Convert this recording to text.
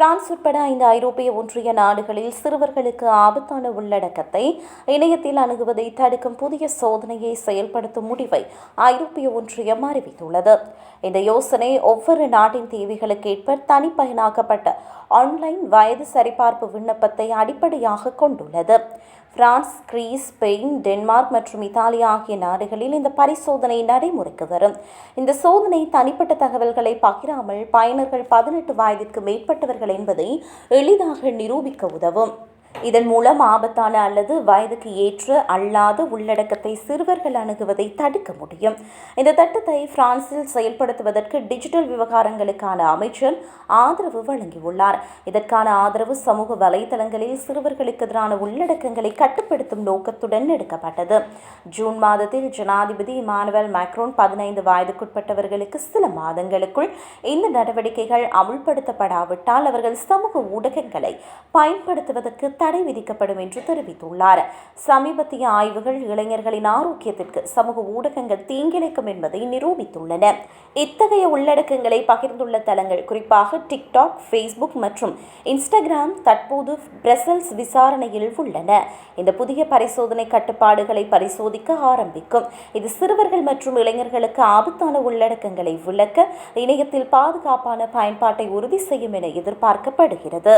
France உட்பட ஐந்து ஐரோப்பிய ஒன்றிய நாடுகளில் சிறுவர்களுக்கு ஆபத்தான உள்ளடக்கத்தை இணையத்தில் அணுகுவதை தடுக்கும் புதிய சோதனையை செயல்படுத்தும் முடிவை ஐரோப்பிய ஒன்றியம் அறிவித்துள்ளது. இந்த யோசனை ஒவ்வொரு நாட்டின் தேவைகளுக்கேற்ப தனிப்பயனாக்கப்பட்ட ஆன்லைன் வயது சரிபார்ப்பு விண்ணப்பத்தை அடிப்படையாக கொண்டுள்ளது. பிரான்ஸ் கிரீஸ் ஸ்பெயின் டென்மார்க் மற்றும் இத்தாலி ஆகிய நாடுகளில் இந்த பரிசோதனை நடைமுறைக்கு வரும். இந்த சோதனை தனிப்பட்ட தகவல்களை பகிராமல் பயனர்கள் பதினெட்டு வயதிற்கு மேற்பட்டவர்கள் என்பதை எளிதாக நிரூபிக்க உதவும். இதன் மூலம் ஆபத்தான அல்லது வயதுக்கு ஏற்ற அல்லாத உள்ளடக்கத்தை சிறுவர்கள் அணுகுவதை தடுக்க முடியும். இந்த திட்டத்தை பிரான்சில் செயல்படுத்துவதற்கு டிஜிட்டல் விவகாரங்களுக்கான அமைச்சர் ஆதரவு வழங்கியுள்ளார். இதற்கான ஆதரவு சமூக வலைதளங்களில் சிறுவர்களுக்கு எதிரான உள்ளடக்கங்களை கட்டுப்படுத்தும் நோக்கத்துடன் எடுக்கப்பட்டது. ஜூன் மாதத்தில் ஜனாதிபதி இமானுவேல் மேக்ரோன் பதினைந்து வயதுக்குட்பட்டவர்களுக்கு சில மாதங்களுக்குள் இந்த நடவடிக்கைகள் அமுல்படுத்தப்படாவிட்டால் அவர்கள் சமூக ஊடகங்களை பயன்படுத்துவதற்கு தடை விதிக்கப்படும் என்று தெரிவித்துள்ளார். சமீபத்திய ஆய்வுகள் இளைஞர்களின் ஆரோக்கியத்திற்கு சமூக ஊடகங்கள் தீங்கிழைக்கும் என்பதை நிரூபித்துள்ளன. இத்தகைய உள்ளடக்கங்களை பகிர்ந்துள்ள தளங்கள் குறிப்பாக டிக்டாக் ஃபேஸ்புக் மற்றும் இன்ஸ்டாகிராம் தற்போது பிரசல்ஸ் விசாரணையில் உள்ளன. இந்த புதிய பரிசோதனை கட்டுப்பாடுகளை பரிசோதிக்க ஆரம்பிக்கும். இது சிறுவர்கள் மற்றும் இளைஞர்களுக்கு ஆபத்தான உள்ளடக்கங்களை விளக்க இணையத்தில் பாதுகாப்பான பயன்பாட்டை உறுதி செய்யும் என எதிர்பார்க்கப்படுகிறது.